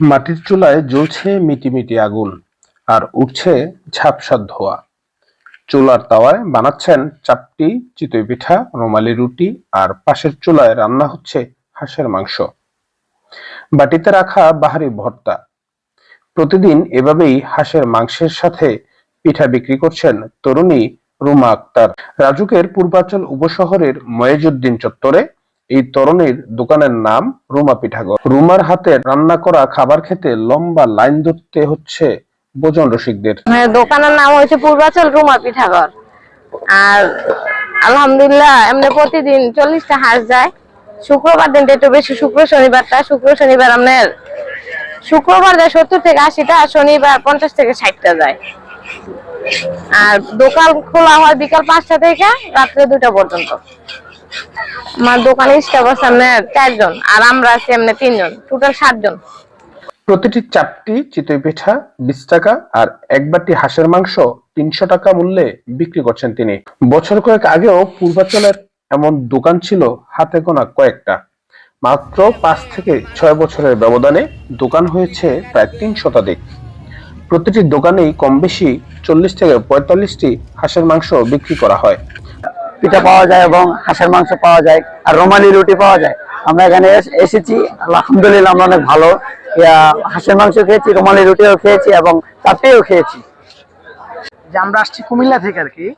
মাটির চুলায় জ্বলছে মিটিমিটি আগুন আর উঠছে ঝাপসা ধোঁয়া। চুলার তাওয়ায় বানাচ্ছেন চাপটি চিতই পিঠা, রুমালি রুটি আর পাশের চুলায় রান্না হচ্ছে হাঁসের মাংস। বাটিতে রাখা বাহারি ভর্তা। প্রতিদিন এভাবেই হাঁসের মাংসের সাথে পিঠা বিক্রি করছেন তরুণী রুমা আক্তার। রাজুকের পূর্বাচল উপশহরের ময়েজুদ্দিন চত্বরে এই তরুণীর দোকানের নাম রুমা পিঠাঘর রুমার হাতে রান্না করা খাবার খেতে লম্বা লাইন ধরতে হচ্ছে ভোজন রসিকদের। হ্যাঁ দোকানের নাম হয়েছে পূর্বাচল রুমা পিঠাঘর আর আলহামদুলিল্লাহ, এমনি প্রতিদিন চল্লিশটা হাঁস যায়। শুক্রবার দিনটা একটু বেশি, শুক্র শনিবারটা, শুক্র শনিবার আপনার শুক্রবার যায় সত্তর থেকে আশিটা, আর শনিবার পঞ্চাশ থেকে ষাটটা যায়। আর দোকান খোলা হয় বিকাল পাঁচটা থেকে রাত্রে দুটা পর্যন্ত। আমার দোকানে স্টাফ আছে আপনার চারজন, আর আমরা আছি এমনি তিনজন টোটাল সাতজন। প্রতিটি চাপটি চিতই পিঠা, বিশ টাকা, আর এক বাটি হাঁসের মাংস তিনশো টাকা মূল্যে বিক্রি করছেন তিনি। বছর কয়েক আগেও পূর্বাচলের এমন দোকান ছিল হাতে গোনা কয়েকটা। মাত্র পাঁচ থেকে ছয় বছরের ব্যবধানে দোকান হয়েছে প্রায় তিন শতাধিক। প্রতিটি দোকানেই কম বেশি চল্লিশ থেকে পঁয়তাল্লিশটি হাঁসের মাংস বিক্রি করা হয়। পিঠা পাওয়া যায় এবং হাঁসের মাংস পাওয়া যায়, আর রোমালি রুটি পাওয়া যায়। আমরা এখানে এস- এসেছি, আলহামদুলিল্লাহ আমরা অনেক ভালো। হাঁসের মাংস খেয়েছি, রোমালি রুটিও খেয়েছি এবং চাপটিও খেয়েছি। যে আমরা আসছি কুমিল্লা থেকে আর কি।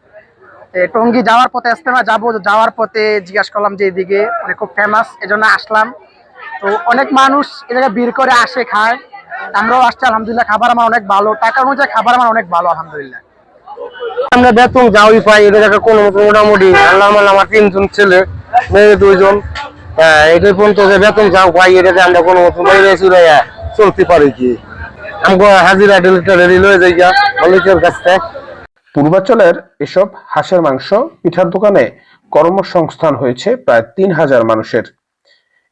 টঙ্গি যাওয়ার পথে ইস্তেমা যাব, যাওয়ার পথে জিজ্ঞাসা করলাম যে এদিকে মানে খুব ফেমাস এজন্য আসলাম। তো অনেক মানুষ এ জায়গায় করে আসে, খায়। আমরাও আসছি, আলহামদুলিল্লাহ, খাবার আমার অনেক ভালো। টাকা অনুযায়ী খাবার আমার অনেক ভালো, আলহামদুলিল্লাহ। আমরা বেতন যাওয়াই পাই এটা কোনো মতো মোটামুটি আল্লাহ আমার আমার তিনজন ছেলে মেয়ে দুইজন হ্যাঁ এটাই পর্যন্ত যে বেতন যাও পাই এটাতে আমরা কোনো মতো চলতে পারি কি? আমাকে হাজিরা ডেলিটারি লয়ে যাই গা মালিকের কাছ থেকে। পূর্বাচলের এসব হাঁসের মাংস পিঠার দোকানে কর্মসংস্থান হয়েছে প্রায় তিন হাজার মানুষের।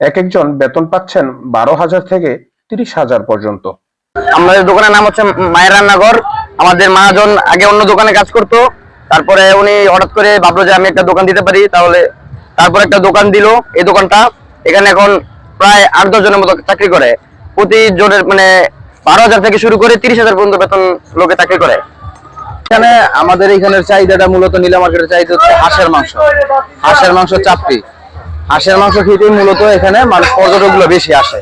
এক একজন বেতন পাচ্ছেন বারো হাজার থেকে তিরিশ হাজার পর্যন্ত। আমাদের দোকানের নাম হচ্ছে মায়ের রান্নাঘর। আমাদের মহাজন আগে অন্য দোকানে কাজ করতো, তারপরে উনি হঠাৎ করে ভাবলো যে আমি একটা দোকান দিতে পারি, তাহলে তারপর একটা দোকান দিল এই দোকানটা। এখানে এখন প্রায় আট দশ জনের মতো চাকরি করে। প্রতি জনের মানে বারো হাজার থেকে শুরু করে তিরিশ হাজার পর্যন্ত বেতন লোকে চাকরি করে। এখানে আমাদের এখানের চাহিদাটা মূলত নীলা মার্কেটের চাহিদা হচ্ছে হাঁসের মাংস। হাঁসের মাংস চাপটি হাঁসের মাংস খেতেই মূলত এখানে মানুষ পর্যটকগুলো বেশি আসে।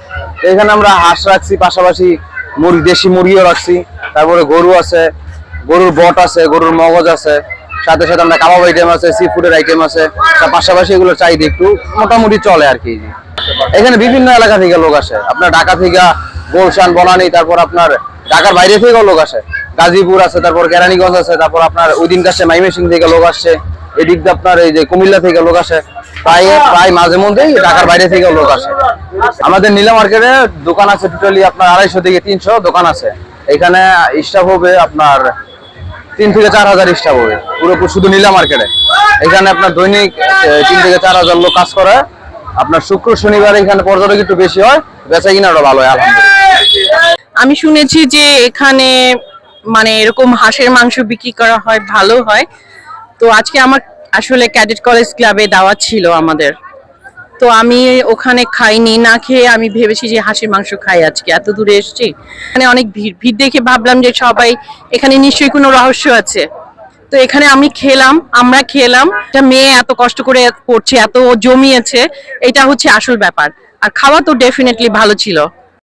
এখানে আমরা হাঁস রাখছি, পাশাপাশি মুরগি, দেশি মুরগিও রাখছি। তারপরে গরু আছে, গরুর বট আছে, গরুর মগজ আছে, সাথে সাথে আমরা কাবাব আইটেম আছে সি ফুডের আইটেম আছে। তার পাশাপাশি এগুলোর চাহিদা একটু মোটামুটি চলে আর কি। এখানে বিভিন্ন এলাকা থেকে লোক আসে। আপনার ঢাকা থেকে গোলশান, বনানী, তারপর আপনার ঢাকার বাইরে থেকেও লোক আসে। গাজীপুর আছে, তারপর কেরানীগঞ্জ আছে, তারপর আপনার ওই দিন কাছে মাইমেসিং থেকে লোক আসছে এদিক দিয়ে আপনার এই যে কুমিল্লা থেকে লোক আসে। প্রায় প্রায় মাঝে মধ্যেই ঢাকার বাইরে থেকেও লোক আসে। আমাদের নীলা মার্কেটে দোকান আছে টোটালি আপনার আড়াইশো থেকে তিনশো দোকান আছে। এখানে স্টাফ হবে আপনার তিন থেকে চার হাজার স্টাফ হবে। পুরোপুরি শুধু নীলা মার্কেটে। এখানে আপনার দৈনিক তিন থেকে চার হাজার লোক কাজ করে। আপনার শুক্র, শনিবার এখানে পর্যটক একটু বেশি হয়। বেচা কিনাটা ভালো হয়, আলহামদুলিল্লাহ। আমি শুনেছি যে এখানে মানে এরকম হাঁসের মাংস বিক্রি করা হয়, ভালো হয়। তো আজকে আমার আসলে ক্যাডেট কলেজ ক্লাবে দাওয়াত ছিল আমাদের। তো আমি ওখানে খাইনি, না খেয়ে আমি ভেবেছি যে হাঁসের মাংস খাই আজকে, এত দূরে এসছি। এখানে অনেক ভিড় ভিড় দেখে ভাবলাম যে সবাই, এখানে নিশ্চয়ই কোনো রহস্য আছে। তো এখানে আমি খেলাম, আমরা খেলাম, একটা মেয়ে এত কষ্ট করে করছে, এত জমিয়েছে, এটা হচ্ছে আসল ব্যাপার। আর খাওয়া তো ডেফিনেটলি ভালো ছিল।